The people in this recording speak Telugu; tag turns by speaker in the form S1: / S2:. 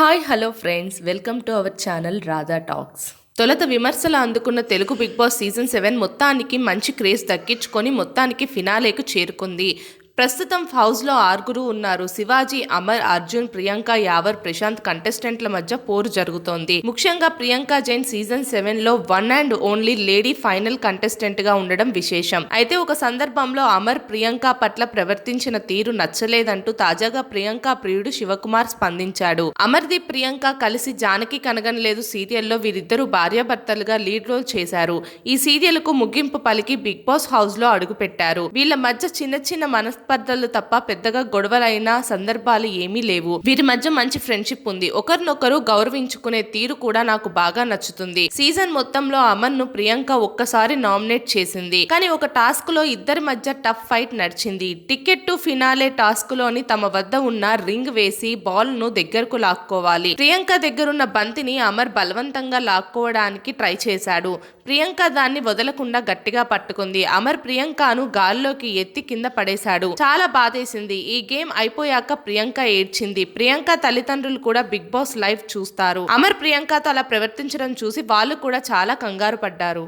S1: Hi hello friends welcome to our channel Radha talks తొలత విమర్శలు అందుకున్న Telugu Bigg Boss season seven మొత్తానికి మంచి క్రేజ్ దక్కించుకొని మొత్తానికి ఫినాలేకు చేరుకుంది. ప్రస్తుతం ఫౌజ్లో ఆరుగురు ఉన్నారు. శివాజీ అమర్ అర్జున్ ప్రియాంక యావర్ ప్రశాంత్ కంటెస్టెంట్ల మధ్య పోరు జరుగుతోంది. ముఖ్యంగా ప్రియాంక జైన్ సీజన్ సెవెన్లో one and only lady final కంటెస్టెంట్గా ఉండడం విశేషం. అయితే ఒక సందర్భంలో అమర్ ప్రియాంక పట్ల ప్రవర్తించిన తీరు నచ్చలేదంటూ తాజాగా ప్రియాంక ప్రియుడు శివకుమార్ స్పందించాడు. అమర్దీప్ ప్రియాంక కలిసి జానకి కనగనలేదు సీరియల్లో వీరిద్దరూ భార్యాభర్తలుగా లీడ్ రోల్ చేశారు. ఈ సీరియల్కు ముగింపు పలికి బిగ్ బాస్ హౌస్లో అడుగుపెట్టారు. వీళ్ళ మధ్య చిన్న చిన్న మనస్పర్ధలు తప్ప పెద్దగా గొడవలైన సందర్భాలు ఏమీ లేవు. వీరి మధ్య మంచి ఫ్రెండ్షిప్ ఉంది. ఒకరినొకరు గౌరవించుకునే తీరు కూడా నాకు బాగా నచ్చుతుంది. సీజన్ మొత్తంలో అమర్ను ప్రియాంక ఒక్కసారి నామినేట్ చేసింది. కానీ ఒక టాస్క్లో ఇద్దరి మధ్య టఫ్ ఫైట్ నడిచింది. టికెట్ టు ఫినాలే టాస్క్లోని తమ వద్ద ఉన్న రింగ్ వేసి బాల్ను దగ్గరకు లాక్కోవాలి. ప్రియాంక దగ్గరున్న బంతిని అమర్ బలవంతంగా లాక్కోవడానికి ట్రై చేశాడు. ప్రియాంక దాన్ని వదలకుండా గట్టిగా పట్టుకుంది. అమర్ ప్రియాంకను గాల్లోకి ఎత్తి కింద పడేశాడు. చాలా బాధేసింది. ఈ గేమ్ అయిపోయాక ప్రియాంక ఏడ్చింది. ప్రియాంక తల్లిదండ్రులు కూడా బిగ్ బాస్ లైవ్ చూస్తారు. అమర్ ప్రియాంకతో అలా ప్రవర్తించడం చూసి వాళ్ళు కూడా చాలా కంగారు పడ్డారు.